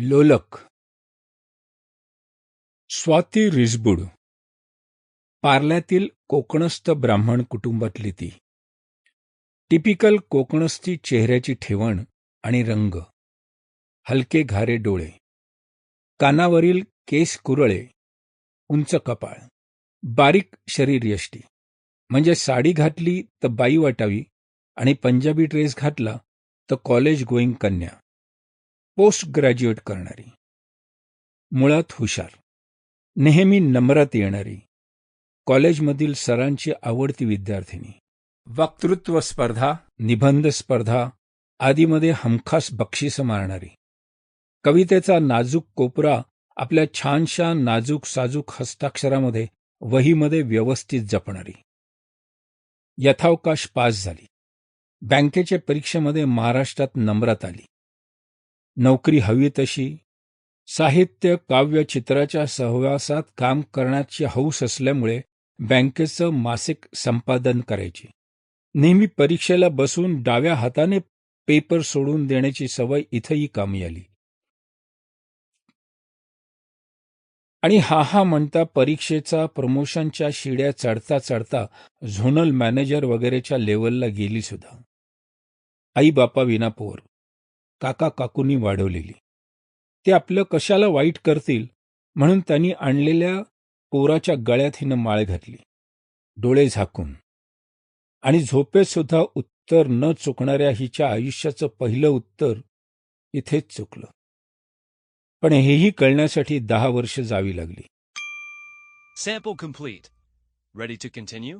लोलक. स्वाती रिसबुड पार्ल्यातील कोकणस्थ ब्राह्मण कुटुंबातली ती. टिपिकल कोकणस्थी चेहऱ्याची ठेवण आणि रंग. हलके घारे डोळे. कानावरील केस कुरळे. उंच कपाळ. बारीक शरीर यष्टी. म्हणजे साडी घातली तर बाई वाटावी आणि पंजाबी ड्रेस घातला तर कॉलेज गोईंग कन्या. पोस्ट ग्रॅज्युएट करणारी. मुळात हुशार. नेहमी नम्रात येणारी. कॉलेजमधील सरांची आवडती विद्यार्थिनी. वक्तृत्व स्पर्धा निबंध स्पर्धा आदीमध्ये हमखास बक्षिसं मारणारी. कवितेचा नाजूक कोपरा आपल्या छानशा नाजूक साजूक हस्ताक्षरामध्ये वहीमध्ये व्यवस्थित जपणारी. यथावकाश पास झाली. बँकेच्या परीक्षेमध्ये महाराष्ट्रात नम्रात आली. नोकरी हवी तशी. साहित्य काव्य चित्राच्या सहवासात काम करण्याची हौस असल्यामुळे बँकेचं मासिक संपादन करायची. नेहमी परीक्षेला बसून डाव्या हाताने पेपर सोडून देण्याची सवय इथंही कामी आली. आणि हा हा म्हणता परीक्षेचा प्रमोशनच्या शिड्या चढता चढता झोनल मॅनेजर वगैरेच्या लेवलला गेली सुद्धा. आई बापा विना पोर काका काकूंनी वाढवलेली. ते आपलं कशाला वाईट करतील म्हणून त्यांनी आणलेल्या पोराच्या गळ्यात हिनं माळ घातली. डोळे झाकून. आणि झोपेत सुद्धा उत्तर न चुकणाऱ्या हिच्या आयुष्याचं पहिलं उत्तर इथेच चुकलं. पण हेही कळण्यासाठी दहा वर्ष जावी लागली. Sample complete. Ready to continue?